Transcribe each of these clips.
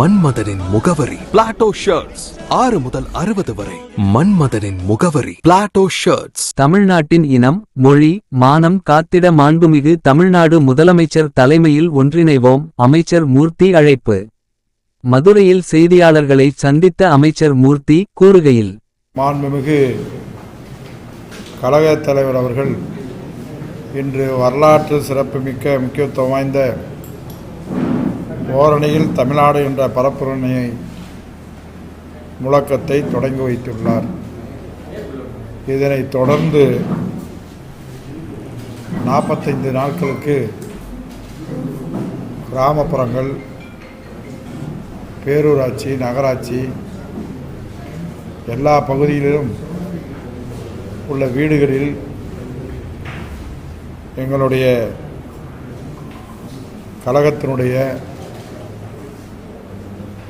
மன்மதனின் முகவரி. Plato shirts ஆறு முதல் அறுபது வரை. மன்மதனின் முகவரி. பிளாட்டோ ஷர்ட்ஸ் தமிழ்நாட்டின் இனம் மொழி மானம் காத்திட மாண்புமிகு தமிழ்நாடு முதலமைச்சர் தலைமையில் ஒன்றிணைவோம். அமைச்சர் மூர்த்தி அழைப்பு. மதுரையில் செய்தியாளர்களை சந்தித்த அமைச்சர் மூர்த்தி கூறுகையில். மாண்புமிகு கழகத் தலைவர் அவர்கள் இன்று வரலாற்று சிறப்புமிக்க முக்கியத்துவம் வாய்ந்த ஓரணியில் தமிழ்நாடு என்ற பரப்புரையை முழக்கத்தை தொடங்கி வைத்துள்ளார். இதனைத் தொடர்ந்து நாற்பத்தைந்து நாட்களுக்கு கிராமப்புறங்கள் பேரூராட்சி நகராட்சி எல்லா பகுதியிலும் உள்ள வீடுகளில் எங்களுடைய கழகத்தினுடைய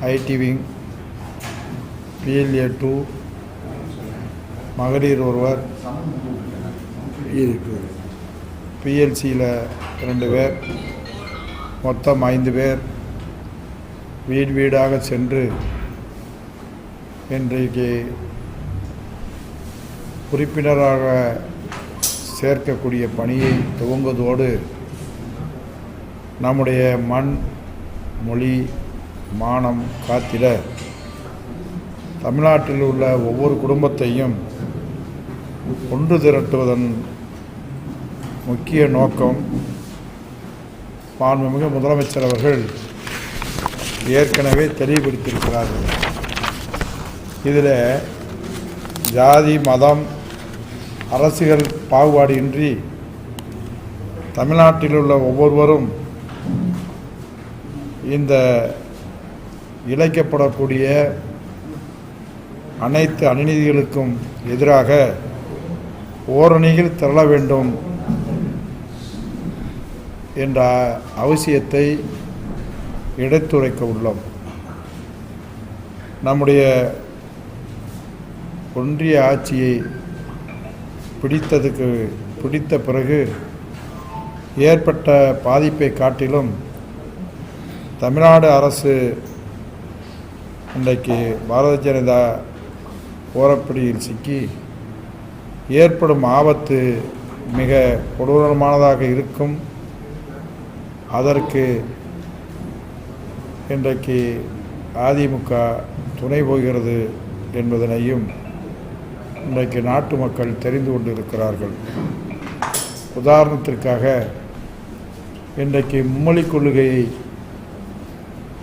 ஐடி விங் பிஎல்ஏ டூ மகளிர் ஒருவர் பிஎல்சியில் ரெண்டு பேர் மொத்தம் ஐந்து பேர் வீடு வீடாக சென்று இன்றைக்கு உறுப்பினராக சேர்க்கக்கூடிய பணியை துவங்குவதோடு நம்முடைய மண் மொழி மானம் காத்திட. தமிழ்நாட்டில் உள்ள ஒவ்வொரு குடும்பத்தையும் ஒன்று திரட்டுவதன் முக்கிய நோக்கம் மாண்புமிகு முதலமைச்சர் அவர்கள் ஏற்கனவே தெளிவுபடுத்தியிருக்கிறார்கள். இதில் ஜாதி மதம் அரசியல் பாகுபாடு இன்றி தமிழ்நாட்டில் உள்ள ஒவ்வொருவரும் இந்த இழைக்கப்படக்கூடிய அனைத்து அநீதிகளுக்கும் எதிராக ஓரணியில் திரள வேண்டும் என்ற அவசியத்தை எடுத்துரைக்க உள்ளோம். நம்முடைய ஒன்றிய ஆட்சியை பிடித்ததுக்கு பிடித்த பிறகு ஏற்பட்ட பாதிப்பை காட்டிலும் தமிழ்நாடு அரசு இன்றைக்கு பாரத ஜனதா போரப்பிடியில் சிக்கி ஏற்படும் ஆபத்து மிக கொடூரமானதாக இருக்கும். அதற்கு இன்றைக்கு அதிமுக துணை போகிறது என்பதனையும் இன்றைக்கு நாட்டு மக்கள் தெரிந்து கொண்டிருக்கிறார்கள். உதாரணத்திற்காக இன்றைக்கு மும்மொழி கொள்கையை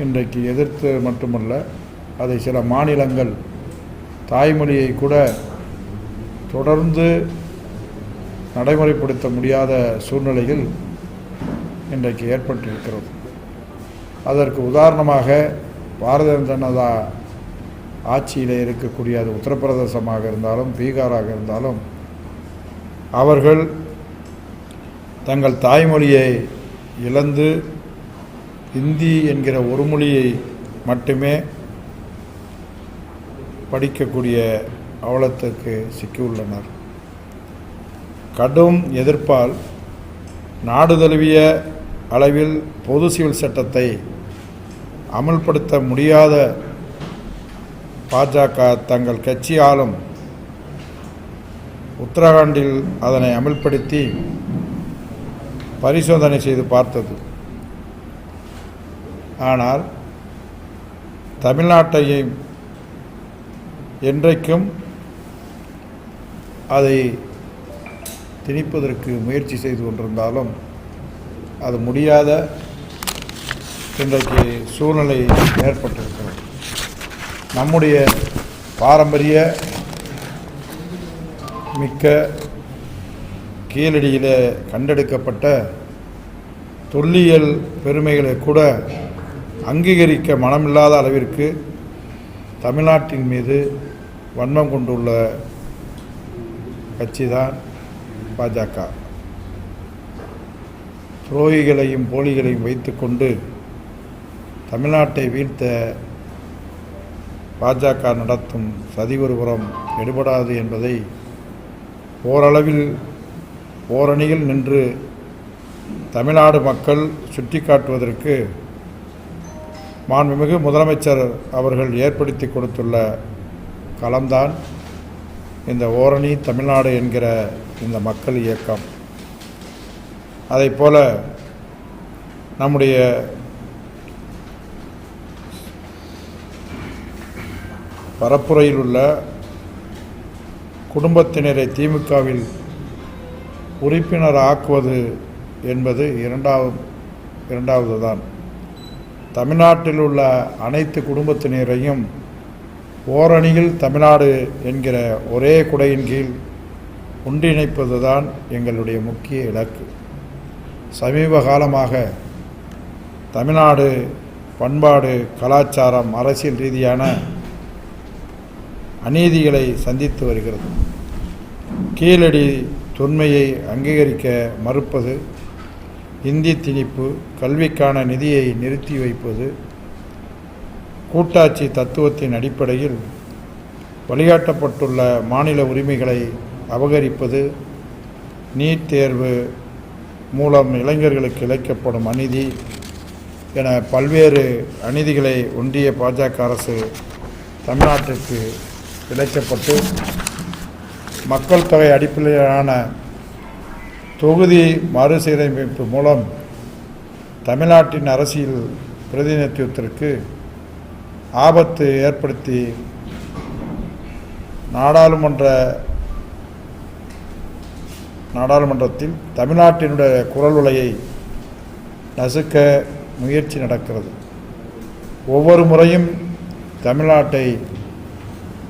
இன்றைக்கு எதிர்த்து மட்டுமல்ல அதை சில மாநிலங்கள் தாய்மொழியை கூட தொடர்ந்து நடைமுறைப்படுத்த முடியாத சூழ்நிலையில் இன்றைக்கு ஏற்பட்டிருக்கிறது. அதற்கு உதாரணமாக பாரதிய ஜனதா ஆட்சியில் இருக்கக்கூடிய அது உத்தரப்பிரதேசமாக இருந்தாலும் பீகாராக இருந்தாலும் அவர்கள் தங்கள் தாய்மொழியை இழந்து இந்தி என்கிற ஒரு மொழியை மட்டுமே படிக்கக்கூடிய அவலத்துக்கு சிக்கியுள்ளனர். கடும் எதிர்ப்பால் நாடு தழுவிய அளவில் பொது சிவில் சட்டத்தை அமல்படுத்த முடியாத பாஜக தங்கள் கட்சி ஆளும் உத்தரகாண்டில் அதனை அமல்படுத்தி பரிசோதனை செய்து பார்த்தது. ஆனால் தமிழ்நாட்டையும் என்றைக்கும் அதை திணிப்பதற்கு முயற்சி செய்து கொண்டிருந்தாலும் அது முடியாத இன்றைக்கு சூழ்நிலை ஏற்பட்டிருக்கிறது. நம்முடைய பாரம்பரிய மிக்க கீழடியில் கண்டெடுக்கப்பட்ட தொல்லியல் பெருமைகளை கூட அங்கீகரிக்க மனமில்லாத அளவிற்கு தமிழ்நாட்டின் மீது வன்மம் கொண்டுள்ள கட்சி தான் பாஜக. துரோகிகளையும் போலிகளையும் வைத்துக்கொண்டு தமிழ்நாட்டை வீழ்த்த பாஜக நடத்தும் சதி ஒருபுறம் எடுபடாது என்பதை ஓரளவில் ஓரணியில் நின்று தமிழ்நாடு மக்கள் சுட்டிக்காட்டுவதற்கு மாண்புமிகு முதலமைச்சர் அவர்கள் ஏற்படுத்தி கொடுத்துள்ள களம்தான் இந்த ஓரணி தமிழ்நாடு என்கிற இந்த மக்கள் இயக்கம். அதைப் போல நம்முடைய பரப்புரையில் உள்ள குடும்பத்தினரை திமுகவில் உறுப்பினர் ஆக்குவது என்பது இரண்டாவது இரண்டாவது தான் தமிழ்நாட்டில் உள்ள அனைத்து குடும்பத்தினரையும் ஓரணியில் தமிழ்நாடு என்கிற ஒரே குடையின் கீழ் ஒன்றிணைப்பது தான் எங்களுடைய முக்கிய இலக்கு. சமீப காலமாக தமிழ்நாடு பண்பாடு கலாச்சாரம் அரசியல் ரீதியான அநீதிகளை சந்தித்து வருகிறது. கீழடி தொன்மையை அங்கீகரிக்க மறுப்பது இந்தி திணிப்பு கல்விக்கான நிதியை நிறுத்தி வைப்பது கூட்டாட்சி தத்துவத்தின் அடிப்படையில் வழிகாட்டப்பட்டுள்ள மாநில உரிமைகளை அபகரிப்பது நீட் தேர்வு மூலம் இளைஞர்களுக்கு இழைக்கப்படும் அநீதி என பல்வேறு அநீதிகளை ஒன்றிய பாஜக அரசு தமிழ்நாட்டிற்கு இழைக்கப்பட்டு மக்கள் தொகை அடிப்படையிலான தொகுதி மறுசீரமைப்பு மூலம் தமிழ்நாட்டின் அரசியல் பிரதிநிதித்துவத்திற்கு ஆபத்து ஏற்படுத்தி நாடாளுமன்ற நாடாளுமன்றத்தில் தமிழ்நாட்டினுடைய குரல் உலையை நசுக்க முயற்சி நடக்கிறது. ஒவ்வொரு முறையும் தமிழ்நாட்டை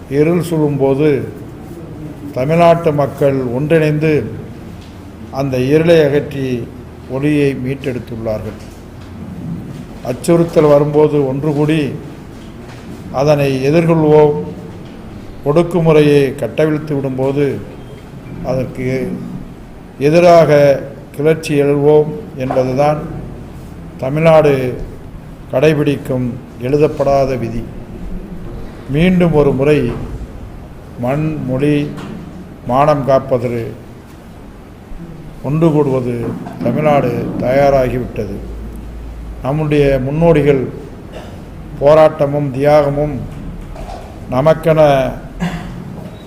இருள் சுழும்போது தமிழ்நாட்டு மக்கள் ஒன்றிணைந்து அந்த இருளை அகற்றி ஒளியை மீட்டெடுத்துள்ளார்கள். அச்சுறுத்தல் வரும்போது ஒன்று கூடி அதனை எதிர்கொள்வோம். ஒடுக்குமுறையை கட்டவிழ்த்து விடும்போது அதற்கு எதிராக கிளர்ச்சி எழுவோம் என்பதுதான் தமிழ்நாடு கடைபிடிக்கும் எழுதப்படாத விதி. மீண்டும் ஒரு முறை மண் மொழி மானம் காப்பது ஒன்று கூடுவது தமிழ்நாடு தயாராகிவிட்டது. நம்முடைய முன்னோடிகள் போராட்டமும் தியாகமும் நமக்கென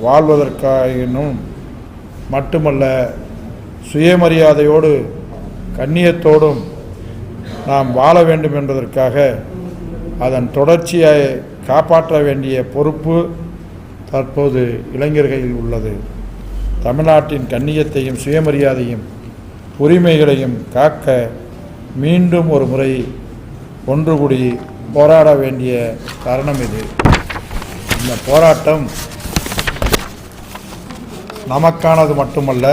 வாழ்வதற்காயினும் மட்டுமல்ல சுயமரியாதையோடு கண்ணியத்தோடும் நாம் வாழ வேண்டும் என்பதற்காக அதன் தொடர்ச்சியை காப்பாற்ற வேண்டிய பொறுப்பு தற்போது இளைஞர்களில் உள்ளது. தமிழ்நாட்டின் கண்ணியத்தையும் சுயமரியாதையும் உரிமைகளையும் காக்க மீண்டும் ஒரு முறை ஒன்று கூடி போராட வேண்டிய தருணம் இது. இந்த போராட்டம் நமக்கானது மட்டுமல்ல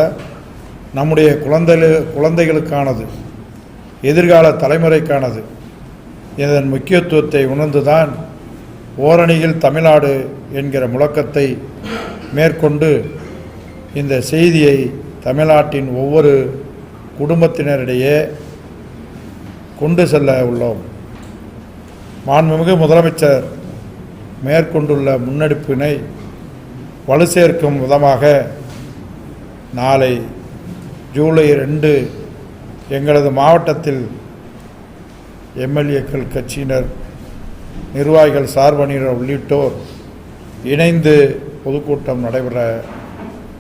நம்முடைய குழந்தை குழந்தைகளுக்கானது எதிர்கால தலைமுறைக்கானது. இதன் முக்கியத்துவத்தை உணர்ந்துதான் ஓரணியில் தமிழ்நாடு என்கிற முழக்கத்தை மேற்கொண்டு இந்த செய்தியை தமிழ்நாட்டின் ஒவ்வொரு குடும்பத்தினரிடையே கொண்டு செல்ல உள்ளோம். மாண்புமிகு முதலமைச்சர் மேற்கொண்டுள்ள முன்னெடுப்பினை வலு சேர்க்கும் விதமாக நாளை ஜூலை ரெண்டு எங்களது மாவட்டத்தில் எம்எல்ஏக்கள் கட்சியினர் நிர்வாகிகள் சார்பணியினர் உள்ளிட்டோர் இணைந்து பொதுக்கூட்டம் நடைபெற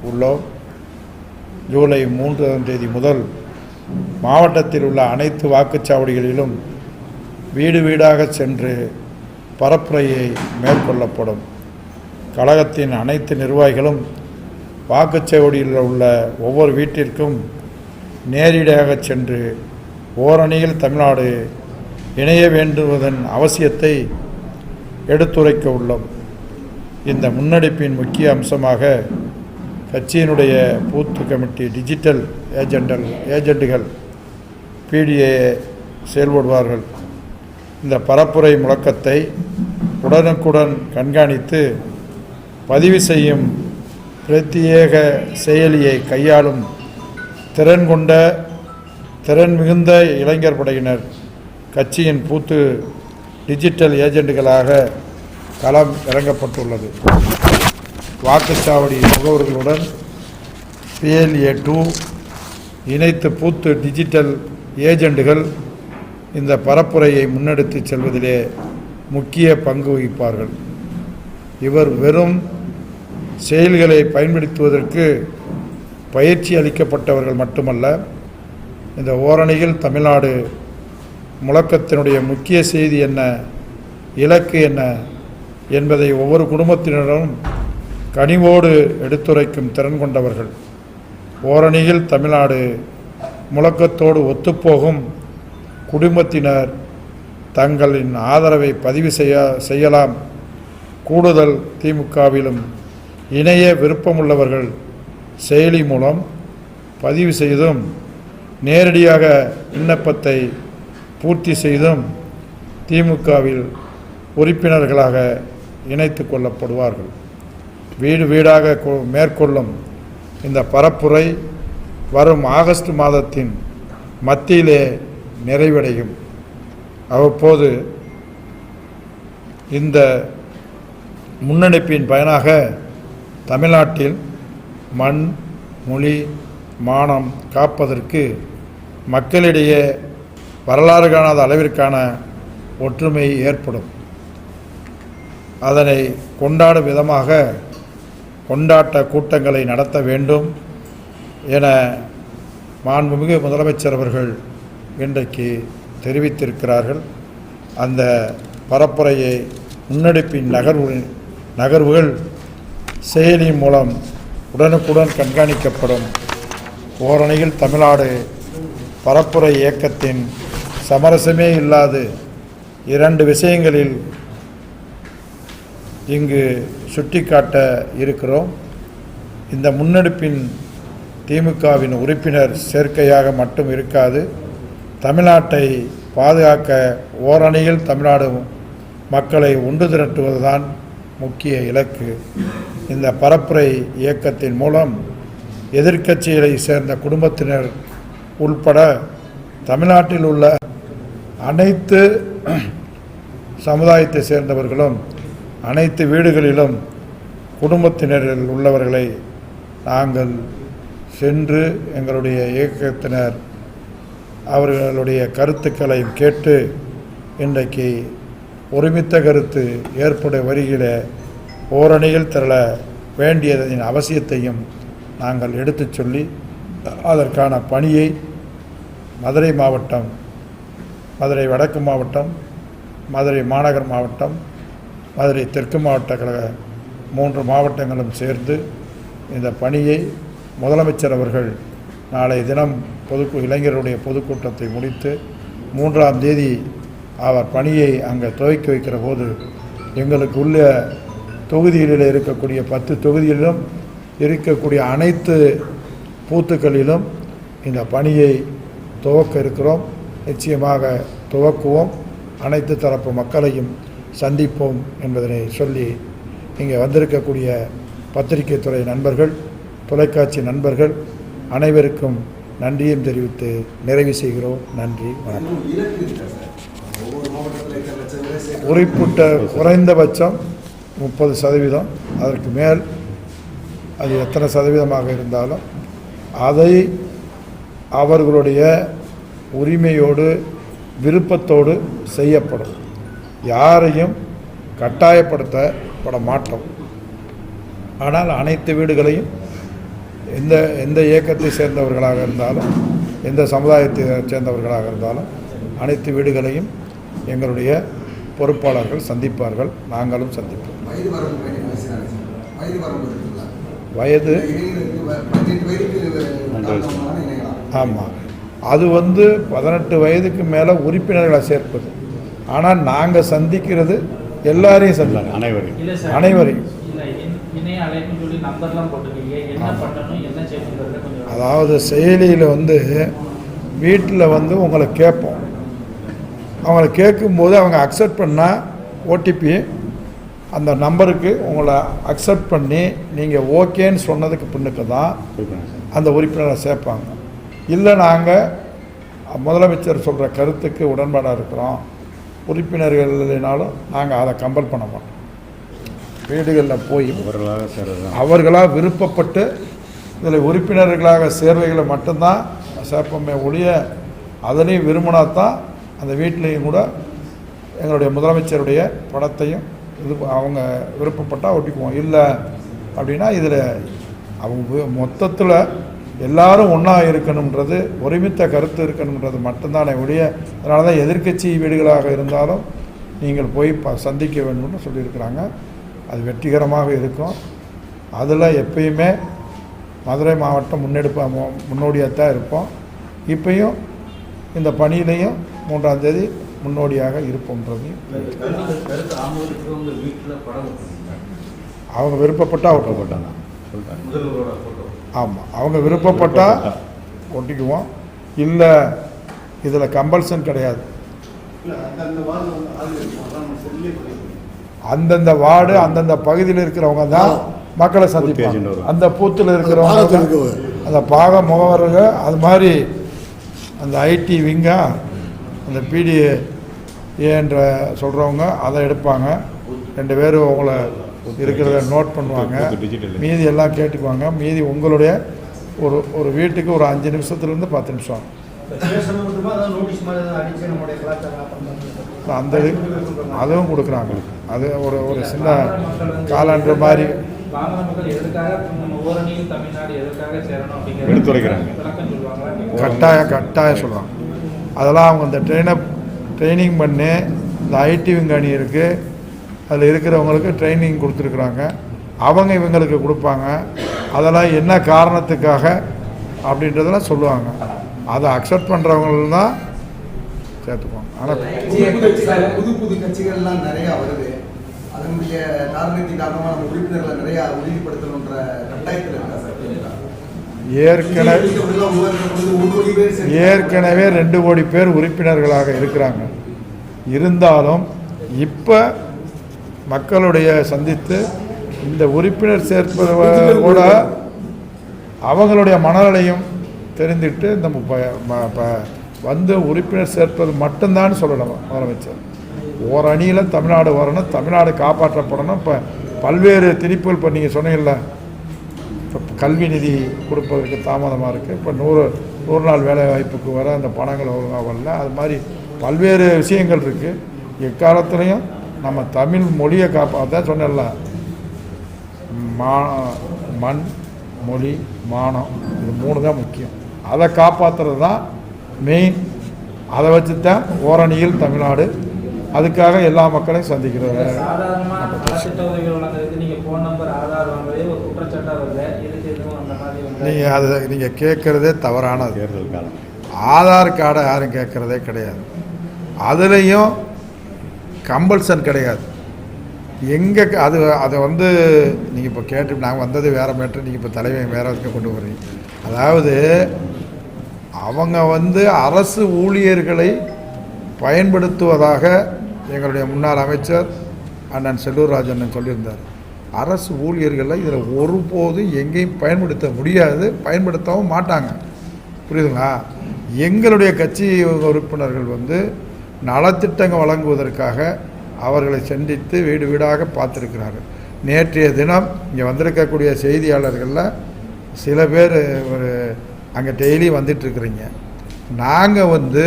உள்ளோம். ஜூலை மூன்றாம் தேதி முதல் மாவட்டத்தில் உள்ள அனைத்து வாக்குச்சாவடிகளிலும் வீடு வீடாக சென்று பரப்புரையை மேற்கொள்ளப்படும். கழகத்தின் அனைத்து நிர்வாகிகளும் வாக்குச்சேவடியில் உள்ள ஒவ்வொரு வீட்டிற்கும் நேரடியாக சென்று ஓரணியில் தமிழ்நாடு இணைய வேண்டுவதன் அவசியத்தை எடுத்துரைக்க உள்ளோம். இந்த முன்னெடுப்பின் முக்கிய அம்சமாக கட்சியினுடைய பூத்து கமிட்டி டிஜிட்டல் ஏஜெண்டல் ஏஜெண்டுகள் பிடிஏ செயல்படுவார்கள். இந்த பரப்புரை முழக்கத்தை உடனுக்குடன் கண்காணித்து பதிவு செய்யும் பிரத்யேக செயலியை கையாளும் திறன் கொண்ட திறன் மிகுந்த இளைஞர் படையினர் கட்சியின் பூத்து டிஜிட்டல் ஏஜெண்டுகளாக களம் இறங்கப்பட்டுள்ளது. வாக்குச்சாவடி முகவர்களுடன் பிஎல்ஏ டூ இணைத்து பூத்து டிஜிட்டல் ஏஜெண்டுகள் இந்த பரப்புரையை முன்னெடுத்து செல்வதிலே முக்கிய பங்கு வகிப்பார்கள். இவர் வெறும் செயல்களை பயன்படுத்துவதற்கு பயிற்சி அளிக்கப்பட்டவர்கள் மட்டுமல்ல இந்த ஓரணியில் தமிழ்நாடு முழக்கத்தினுடைய முக்கிய செய்தி என்ன இலக்கு என்ன என்பதை ஒவ்வொரு குடும்பத்தினரும் கனிவோடு எடுத்துரைக்கும் திறன் கொண்டவர்கள். ஓரணியில் தமிழ்நாடு முழக்கத்தோடு ஒத்துப்போகும் குடும்பத்தினர் தங்களின் ஆதரவை பதிவு செய்ய செய்யலாம். கூடுதல் திமுகவிலும் இணைய விருப்பமுள்ளவர்கள் செயலி மூலம் பதிவு செய்தும் நேரடியாக விண்ணப்பத்தை பூர்த்தி செய்தும் திமுகவில் உறுப்பினர்களாக இணைத்து கொள்ளப்படுவார்கள். வீடு வீடாக கொ- மேற்கொள்ளும் இந்த பரப்புரை வரும் ஆகஸ்ட் மாதத்தின் மத்தியிலே நிறைவடையும். அவ்வப்போது இந்த முன்னெடுப்பின் பயனாக தமிழ்நாட்டில் மண் மொழி மானம் காப்பதற்கு மக்களிடையே வரலாறு காணாத அளவிற்கான ஒற்றுமை ஏற்படும். அதனை கொண்டாடும் விதமாக கொண்டாட்ட கூட்டங்களை நடத்த வேண்டும் என மாண்புமிகு முதலமைச்சர் அவர்கள் இன்றைக்கு தெரிவித்திருக்கிறார்கள். அந்த பரப்புரையை முன்னெடுப்பின் நகர்வு நகர்வுகள் செயலி மூலம் உடனுக்குடன் கண்காணிக்கப்படும் ஓரணியில் தமிழ்நாடு பரப்புரை இயக்கத்தின் சமரசமே இல்லாது இரண்டு விஷயங்களில் இங்கு சுட்டிக்காட்ட இருக்கிறோம். இந்த முன்னெடுப்பின் திமுகவின் உறுப்பினர் சேர்க்கையாக மட்டும் இருக்காது தமிழ்நாட்டை பாதுகாக்க ஓரணியில் தமிழ்நாடு மக்களை ஒன்று திரட்டுவதுதான் முக்கிய இலக்கு. இந்த பரப்புரை இயக்கத்தின் மூலம் எதிர்க்கட்சிகளை சேர்ந்த குடும்பத்தினர் உள்பட தமிழ்நாட்டில் உள்ள அனைத்து சமுதாயத்தை சேர்ந்தவர்களும் அனைத்து வீடுகளிலும் குடும்பத்தினரில் உள்ளவர்களை நாங்கள் சென்று எங்களுடைய இயக்கத்தினர் அவர்களுடைய கருத்துக்களை கேட்டு இன்றைக்கு ஒருமித்த கருத்து ஏற்பட வருகிற ஓரணியில் திரள வேண்டியதன் அவசியத்தையும் நாங்கள் எடுத்துச் சொல்லி அதற்கான பணியை மதுரை மாவட்டம் மதுரை வடக்கு மாவட்டம் மதுரை மாநகர் மாவட்டம் மதுரை தெற்கு மாவட்ட கழக மூன்று மாவட்டங்களும் சேர்ந்து இந்த பணியை முதலமைச்சர் அவர்கள் நாளை தினம் பொது இளைஞருடைய பொதுக்கூட்டத்தை முடித்து மூன்றாம் தேதி அவர் பணியை அங்கே துவக்கி வைக்கிற போது எங்களுக்கு உள்ள தொகுதிகளில் இருக்கக்கூடிய பத்து தொகுதிகளிலும் இருக்கக்கூடிய அனைத்து பூத்துக்களிலும் இந்த பணியை துவக்க இருக்கிறோம். நிச்சயமாக துவக்குவோம். அனைத்து தரப்பு மக்களையும் சந்திப்போம் என்பதனை சொல்லி இங்கே வந்திருக்கக்கூடிய பத்திரிகை துறை நண்பர்கள் தொலைக்காட்சி நண்பர்கள் அனைவருக்கும் நன்றியும் தெரிவித்து நிறைவு செய்கிறோம். நன்றி வணக்கம். குறிப்பிட்ட குறைந்தபட்சம் முப்பது சதவீதம். அதற்கு மேல் அது எத்தனை சதவீதமாக இருந்தாலும் அதை அவர்களுடைய உரிமையோடு விருப்பத்தோடு செய்யப்படும். யாரையும் கட்டாயப்படுத்தப்பட மாட்டோம். ஆனால் அனைத்து வீடுகளையும் எந்த எந்த இயக்கத்தை சேர்ந்தவர்களாக இருந்தாலும் எந்த சமுதாயத்தை சேர்ந்தவர்களாக இருந்தாலும் அனைத்து வீடுகளையும் எங்களுடைய பொறுப்பாளர்கள் சந்திப்பார்கள் நாங்களும் சந்திப்போம். வயது ஆமாம் அது வந்து பதினெட்டு வயதுக்கு மேலே உறுப்பினர்களை சேர்ப்பது. ஆனால் நாங்கள் சந்திக்கிறது எல்லாரையும் சந்திக்கிறோம் அனைவரையும். இல்ல சார். அனைவரையும். இணைய அழைப்புன்னு சொல்லி நம்பர்லாம் போட்டிருக்கீங்க. என்ன பண்ணணும் என்ன செய்யணுங்கிறத கொஞ்சம் அதாவது செயலியில் வந்து வீட்டில் வந்து உங்களை கேட்போம். அவங்கள கேட்கும்போது அவங்க அக்செப்ட் பண்ணால் ஓடிபி அந்த நம்பருக்கு உங்களை அக்செப்ட் பண்ணி நீங்கள் ஓகேன்னு சொன்னதுக்கு பின்னுக்கு தான் அந்த உறுப்பினரை சேர்ப்பாங்க. இல்லை நாங்கள் முதலமைச்சர் சொல்கிற கருத்துக்கு உடன்பாடாக இருக்கிறோம். உறுப்பினர்கள் இல்லைனாலும் நாங்கள் அதை கம்பல் பண்ண மாட்டோம். வீடுகளில் போய் அவர்களாக தான் அவர்களாக விருப்பப்பட்டு இதில் உறுப்பினர்களாக சேர்வைகளை மட்டும்தான் சேர்ப்போமே ஒழிய அதனையும் விரும்பினா தான் அந்த வீட்லேயும் கூட எங்களுடைய முதலமைச்சருடைய படத்தையும் இது அவங்க விருப்பப்பட்டால் ஒட்டிக்குவோம். இல்லை அப்படின்னா இதில் அவங்க மொத்தத்தில் எல்லாரும் ஒன்றா இருக்கணுன்றது ஒருமித்த கருத்து இருக்கணுன்றது மட்டும்தானே ஒழிய அதனால தான் எதிர்க்கட்சி வீடுகளாக இருந்தாலும் நீங்கள் போய் ப சந்திக்க வேண்டும்னு சொல்லியிருக்கிறாங்க. அது வெற்றிகரமாக இருக்கும். அதில் எப்பயுமே மதுரை மாவட்டம் முன்னெடுப்ப முன்னோடியாக தான் இருப்போம். இப்பையும் இந்த பணியிலையும் மூன்றாம் தேதி முன்னோடியாக இருப்போன்றதையும் அவங்க விருப்பப்பட்டால் ஒட்டப்பட்டாங்க ஆமாம் அவங்க விருப்பப்பட்டால் ஒட்டிக்குவோம். இல்லை இதில் கம்பல்சன் கிடையாது. அந்தந்த வார்டு அந்தந்த பகுதியில் இருக்கிறவங்க தான் மக்களை சந்திப்பாங்க. அந்த பூத்தில் இருக்கிறவங்க அந்த பாக முகவர்கள் அது மாதிரி அந்த ஐடி விங்கா அந்த பிடி ஏன்ற சொல்கிறவங்க அதை எடுப்பாங்க. ரெண்டு பேரும் உங்களை இருக்கிறத நோட் பண்ணுவாங்க. மீதி எல்லாம் கேட்டுக்குவாங்க. மீதி உங்களுடைய ஒரு ஒரு வீட்டுக்கு ஒரு அஞ்சு நிமிஷத்துலேருந்து பத்து நிமிஷம். அந்த இது அதுவும் கொடுக்குறாங்க. அது ஒரு ஒரு சின்ன காலாண்டு மாதிரி எடுத்துரைக்கிறாங்க. கட்டாயம் கட்டாயம் சொல்லுவாங்க. அதெல்லாம் அவங்க இந்த ட்ரெயினப் ட்ரைனிங் பண்ணி இந்த ஐடி விஞ்ஞானி இருக்குது அதில் இருக்கிறவங்களுக்கு ட்ரைனிங் கொடுத்துருக்குறாங்க. அவங்க இவங்களுக்கு கொடுப்பாங்க. அதெல்லாம் என்ன காரணத்துக்காக அப்படின்றதெல்லாம் சொல்லுவாங்க. அதை அக்செப்ட் பண்ணுறவங்க தான் சேர்த்துக்குவாங்க ஆனால் புது புது கட்சிகள் புது புது கட்சிகள்லாம் நிறையா வருது. அதனுடைய காரணத்தின் காரணமாக நம்ம உறுப்பினர்களை நிறையா உறுதிப்படுத்தணுன்ற கட்டாயத்தில் இருக்கா சார் ஏற்கனவே ஏற்கனவே ரெண்டு கோடி பேர் உறுப்பினர்களாக இருக்கிறாங்க. இருந்தாலும் இப்போ மக்களுடைய சந்தித்து இந்த உறுப்பினர் சேர்ப்பது கூட அவங்களுடைய மனநிலையும் தெரிந்துட்டு நம்ம வந்து உறுப்பினர் சேர்ப்பது மட்டும்தான் சொல்லணும் முதலமைச்சர். ஒரு அணியில் தமிழ்நாடு வரணும் தமிழ்நாடு காப்பாற்றப்படணும். இப்போ பல்வேறு திணிப்புகள் இப்போ நீங்கள் சொன்னீங்கல்ல இப்போ கல்வி நிதி கொடுப்பதற்கு தாமதமாக இருக்குது இப்போ நூறு நூறு நாள் வேலை வாய்ப்புக்கு வர அந்த பணங்கள் ஒழுங்காக வரல. அது மாதிரி பல்வேறு விஷயங்கள் இருக்குது எக்காலத்துலேயும் நம்ம தமிழ் மொழியை காப்பாற்ற சொன்னல மா மண் மொழி மானம் இது மூணு தான் முக்கியம். அதை காப்பாற்றுறது தான் மெயின் அதை வச்சு தான் ஓரணியில் தமிழ்நாடு. அதுக்காக எல்லா மக்களையும் வந்து நீங்கள் அதை நீங்கள் கேட்குறதே தவறானது. தேர்தல் காலம். ஆதார் கார்டை யாரும் கேட்குறதே கிடையாது. அதுலேயும் கம்பல்சன் கிடையாது. எங்கே அது அதை வந்து நீங்கள் இப்போ கேட்டு நாங்கள் வந்தது வேறு மேட்ரு நீங்கள் இப்போ தலைவன் வேறு இதுக்கு கொண்டு வர்றீங்க. அதாவது அவங்க வந்து அரசு ஊழியர்களை பயன்படுத்துவதாக எங்களுடைய முன்னாள் அமைச்சர் அண்ணன் செல்லூர் ராஜன் சொல்லியிருந்தார். அரசு ஊழியர்களை இதில் ஒருபோதும் எங்கேயும் பயன்படுத்த முடியாது பயன்படுத்தவும் மாட்டாங்க. புரியுதுங்களா? எங்களுடைய கட்சி உறுப்பினர்கள் வந்து நலத்திட்டங்கள் வழங்குவதற்காக அவர்களை சந்தித்து வீடு வீடாக பார்த்துருக்கிறார்கள். நேற்றைய தினம் இங்கே வந்திருக்கக்கூடிய செய்தியாளர்களில் சில பேர் ஒரு அங்கே டெய்லி வந்துட்டுருக்குறீங்க. நாங்கள் வந்து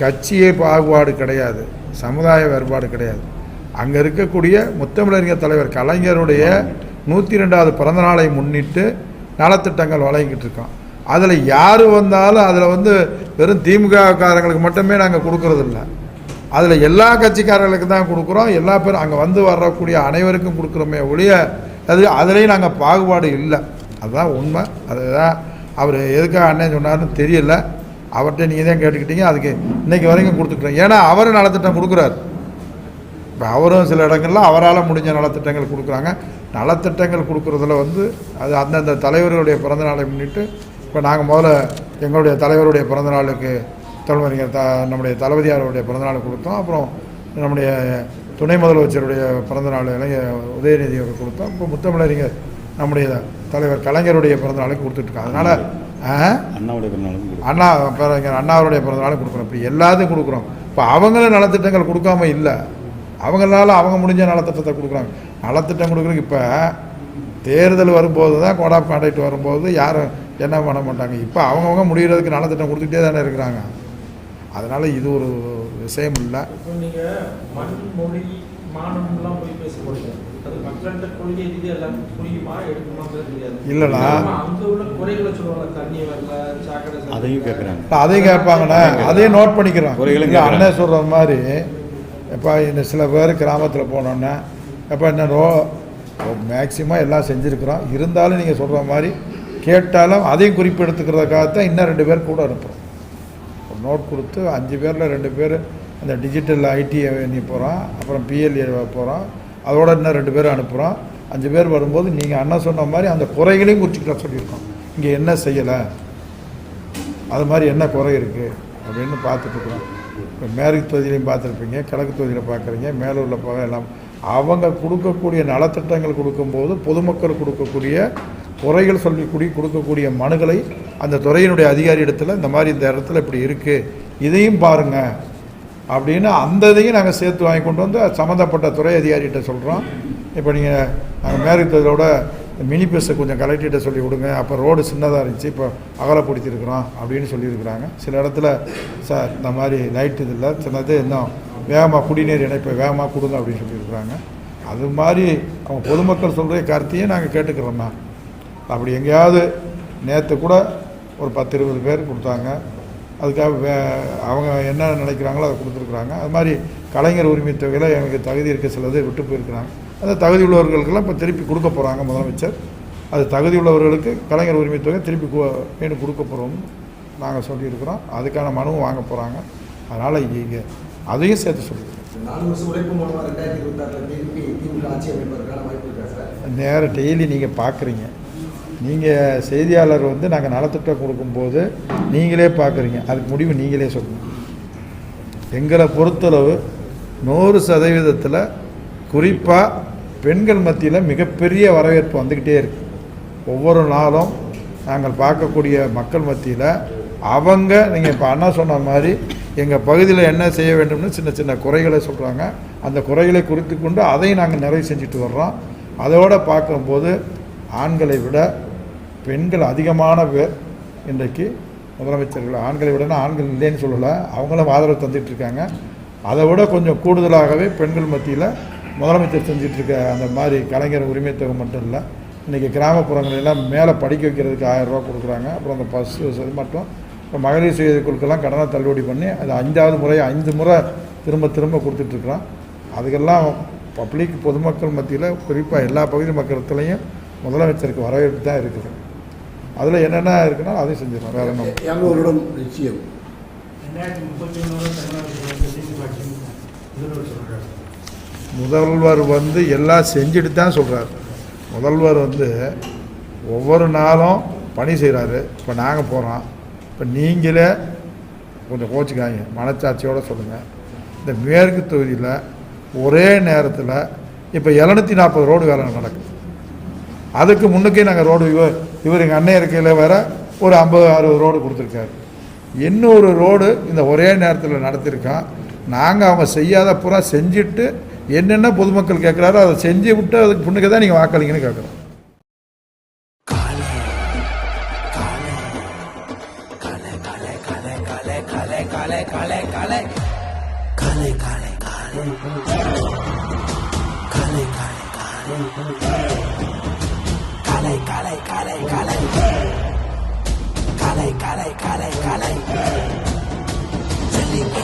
கட்சியே பாகுபாடு கிடையாது. சமுதாய வேறுபாடு கிடையாது. அங்கே இருக்கக்கூடிய முத்தமிழறிஞர் தலைவர் கலைஞருடைய நூற்றி ரெண்டாவது பிறந்தநாளை முன்னிட்டு நலத்திட்டங்கள் வழங்கிட்டு இருக்கோம் அதில் யார் வந்தாலும் அதில் வந்து வெறும் திமுகக்காரங்களுக்கு மட்டுமே நாங்கள் கொடுக்கறதில்ல. அதில் எல்லா கட்சிக்காரர்களுக்கு தான் கொடுக்குறோம். எல்லா பேரும் அங்கே வந்து வரக்கூடிய அனைவருக்கும் கொடுக்குறோமே ஒழிய அது அதுலேயும் நாங்கள் பாகுபாடு இல்லை. அதுதான் உண்மை. அதுதான் அவர் எதுக்காக அண்ணன் சொன்னார்னு தெரியல. அவர்கிட்ட நீங்கள் தான் கேட்டுக்கிட்டீங்க அதுக்கு இன்றைக்கி வரைக்கும் கொடுத்துக்கிறோம் ஏன்னா அவரும் நலத்திட்டம் கொடுக்குறாரு. இப்போ அவரும் சில இடங்கள்ல அவரால் முடிஞ்ச நலத்திட்டங்கள் கொடுக்குறாங்க. நலத்திட்டங்கள் கொடுக்குறதுல வந்து அது அந்தந்த தலைவர்களுடைய பிறந்தநாளை முன்னிட்டு இப்போ நாங்கள் முதல்ல எங்களுடைய தலைவருடைய பிறந்தநாளுக்கு தலைவரிஞர் த நம்முடைய தளபதியாருடைய பிறந்தநாள் கொடுத்தோம். அப்புறம் நம்முடைய துணை முதலமைச்சருடைய பிறந்தநாள் இளைஞர் உதயநிதி அவருக்கு கொடுத்தோம். இப்போ முத்தமிழறிஞர் நம்முடைய தலைவர் கலைஞருடைய பிறந்தநாளுக்கு கொடுத்துட்ருக்கோம் அதனால் அண்ணாவுடைய கொடுக்கும் அண்ணா பேரறிஞர் அண்ணாவுடைய பிறந்தநாளும் கொடுக்குறோம். இப்படி எல்லாத்தையும் கொடுக்குறோம். இப்போ அவங்களும் நலத்திட்டங்கள் கொடுக்காம இல்லை. அவங்களால அவங்க முடிஞ்ச நலத்திட்டத்தை கொடுக்குறாங்க. நலத்திட்டம் கொடுக்குறதுக்கு இப்போ தேர்தல் வரும்போது தான் கோட் ஆஃப் கான்டாக்ட் வரும்போது யாரும் என்ன பண்ண மாட்டாங்க. இப்போ அவங்கவுங்க முடிகிறதுக்கு நலத்திட்டம் கொடுத்துட்டே தானே இருக்கிறாங்க. அதனால் இது ஒரு விஷயம் இல்லை. இப்போ சரி அதையும். கேட்குறாங்க அதையும் கேட்பாங்கண்ணே. அதையும் நோட் பண்ணிக்கிறோம் இல்லை. அண்ணன் சொல்கிற மாதிரி எப்போ இந்த சில பேர் கிராமத்தில் போனோன்னே எப்போ என்ன ரோ மேக்சிமம் எல்லாம் செஞ்சுருக்குறோம். இருந்தாலும் நீங்கள் சொல்கிற மாதிரி கேட்டாலும் அதையும் குறிப்பு எடுத்துக்கிறதுக்காகத்தான் இன்னும் ரெண்டு பேர் கூட அனுப்புகிறோம் ஒரு நோட் கொடுத்து அஞ்சு பேரில் ரெண்டு பேர் அந்த டிஜிட்டல் ஐடி நீ போகிறோம் அப்புறம் பிஎல்ஏ போகிறோம் அதோட இன்னும் ரெண்டு பேர் அனுப்புகிறோம் அஞ்சு பேர் வரும்போது நீங்கள் அண்ணன் சொன்ன மாதிரி அந்த குறைகளையும் குறிச்சிக்கிற சொல்லியிருக்கோம். இங்கே என்ன செய்யலை? அது மாதிரி என்ன குறை இருக்குது அப்படின்னு பார்த்துட்ருக்குறோம் இப்போ மேற்கு தொகுதியிலையும் பார்த்துருப்பீங்க கிழக்கு தொகுதியில் பார்க்குறீங்க மேலூரில் போக எல்லாம். அவங்க கொடுக்கக்கூடிய நலத்திட்டங்கள் கொடுக்கும்போது பொதுமக்கள் கொடுக்கக்கூடிய குறைகள் சொல்லக்கூடிய கொடுக்கக்கூடிய மனுகளை அந்த துறையினுடைய அதிகாரி இடத்துல இந்த மாதிரி இந்த இடத்துல இப்படி இருக்குது இதையும் பாருங்கள் அப்படின்னு அந்த இதையும் நாங்கள் சேர்த்து வாங்கி கொண்டு வந்து சம்மந்தப்பட்ட துறை அதிகாரிகிட்ட சொல்கிறோம் இப்போ நீங்கள் நாங்கள் மேற்கத்தோட மினி பஸ்ஸை கொஞ்சம் கலெக்டர்கிட்ட சொல்லி கொடுங்க அப்போ ரோடு சின்னதாக இருந்துச்சு. இப்போ அகலப்படுத்தியிருக்கிறோம் அப்படின்னு சொல்லியிருக்கிறாங்க. சில இடத்துல சார் இந்த மாதிரி லைட் இது இல்லை. சின்னது இன்னும் வேகமாக குடிநீர் இணைப்பை வேகமாக கொடுங்க அப்படின்னு சொல்லியிருக்கிறாங்க. அது மாதிரி அவங்க பொதுமக்கள் சொல்கிற கருத்தையும் நாங்கள் கேட்டுக்கிறோம்மா. அப்படி எங்கேயாவது நேற்று கூட ஒரு பத்து இருபது பேர் கொடுத்தாங்க. அதுக்காக வே அவங்க என்ன நினைக்கிறாங்களோ அதை கொடுத்துருக்குறாங்க. அது மாதிரி கலைஞர் உரிமை தொகையில் எனக்கு தகுதி இருக்க சிலது விட்டு போயிருக்கிறாங்க. அந்த தகுதி உள்ளவர்களுக்கெல்லாம் இப்போ திருப்பி கொடுக்க போகிறாங்க முதலமைச்சர். அது தகுதி உள்ளவர்களுக்கு கலைஞர் உரிமை தொகை திருப்பி மீண்டும் கொடுக்க போகிறோம்னு நாங்கள் சொல்லியிருக்கிறோம். அதுக்கான மனுவும் வாங்க போகிறாங்க அதனால் இங்கே அதையும் சேர்த்து சொல்லியிருக்கோம். சார்? நேர டெய்லி நீங்கள் பார்க்குறீங்க நீங்கள் செய்தியாளர் வந்து நாங்கள் நலத்திட்டம் கொடுக்கும்போது நீங்களே பார்க்குறீங்க. அதுக்கு முடிவு நீங்களே சொல்லணும். எங்களை பொறுத்தளவு நூறு சதவீதத்தில் குறிப்பாக பெண்கள் மத்தியில் மிகப்பெரிய வரவேற்பு வந்துக்கிட்டே இருக்கு. ஒவ்வொரு நாளும் நாங்கள் பார்க்கக்கூடிய மக்கள் மத்தியில் அவங்க நீங்கள் இப்போ அண்ணா சொன்ன மாதிரி எங்கள் பகுதியில் என்ன செய்ய வேண்டும்னு சின்ன சின்ன குறைகளை சொல்கிறாங்க அந்த குறைகளை குறித்து கொண்டு அதையும் நாங்கள் நிறைவு செஞ்சுட்டு வர்றோம். அதோடு பார்க்கும்போது ஆண்களை விட பெண்கள் அதிகமான பேர் இன்றைக்கு முதலமைச்சர்கள். ஆண்களை விடனா ஆண்கள் இல்லைன்னு சொல்லலை. அவங்களும் ஆதரவு தந்துட்டு இருக்காங்க. அதை விட கொஞ்சம் கூடுதலாகவே பெண்கள் மத்தியில் முதலமைச்சர் செஞ்சிட்ருக்க அந்த மாதிரி கலைஞர் உரிமை தொகை மட்டும் இல்லை. இன்றைக்கி கிராமப்புறங்களெல்லாம் மேலே படிக்க வைக்கிறதுக்கு ஆயிரம் ரூபா கொடுக்குறாங்க. அப்புறம் அந்த பஸ் வசதி மட்டும். இப்போ மகளிர் சுய குழுக்கெல்லாம் கடனை தள்ளுபடி பண்ணி அது அஞ்சாவது முறை ஐந்து முறை திரும்ப திரும்ப கொடுத்துட்ருக்குறோம் அதுக்கெல்லாம் பப்ளிக் பொதுமக்கள் மத்தியில் குறிப்பாக எல்லா பகுதி மக்களத்துலேயும் முதலமைச்சருக்கு வரவேற்பு தான் இருக்குது. அதில் என்னென்ன இருக்குன்னா அதையும் செஞ்சிடலாம். வேறு என்ன? இரநூறுடன் நிச்சயம். முதல்வர் வந்து எல்லாம் செஞ்சுட்டு தான் சொல்கிறார் முதல்வர் வந்து ஒவ்வொரு நாளும் பணி செய்கிறாரு இப்போ நாங்கள் போகிறோம் இப்போ நீங்களே கொஞ்சம் கோச்சிக்காங்க மனச்சாட்சியோடு சொல்லுங்கள் இந்த மேற்கு தொகுதியில் ஒரே நேரத்தில் இப்போ எழுநூற்றி நாற்பது ரோடு வேலை நடக்குது. அதுக்கு முன்னுக்கே நாங்கள் ரோடு இவர் எங்கள் அண்ணன் இருக்கையில் வேற ஒரு ஐம்பது அறுபது ரோடு கொடுத்துருக்காரு. இன்னொரு ரோடு இந்த ஒரே நேரத்தில் நடத்தியிருக்கான் நாங்கள் அவங்க செய்யாத பூரா செஞ்சுட்டு என்னென்ன பொதுமக்கள் கேட்குறாரோ அதை செஞ்சு விட்டு அதுக்கு பொண்ணுக்கு தான் நீங்கள் வாக்களிங்கன்னு கேட்குறோம்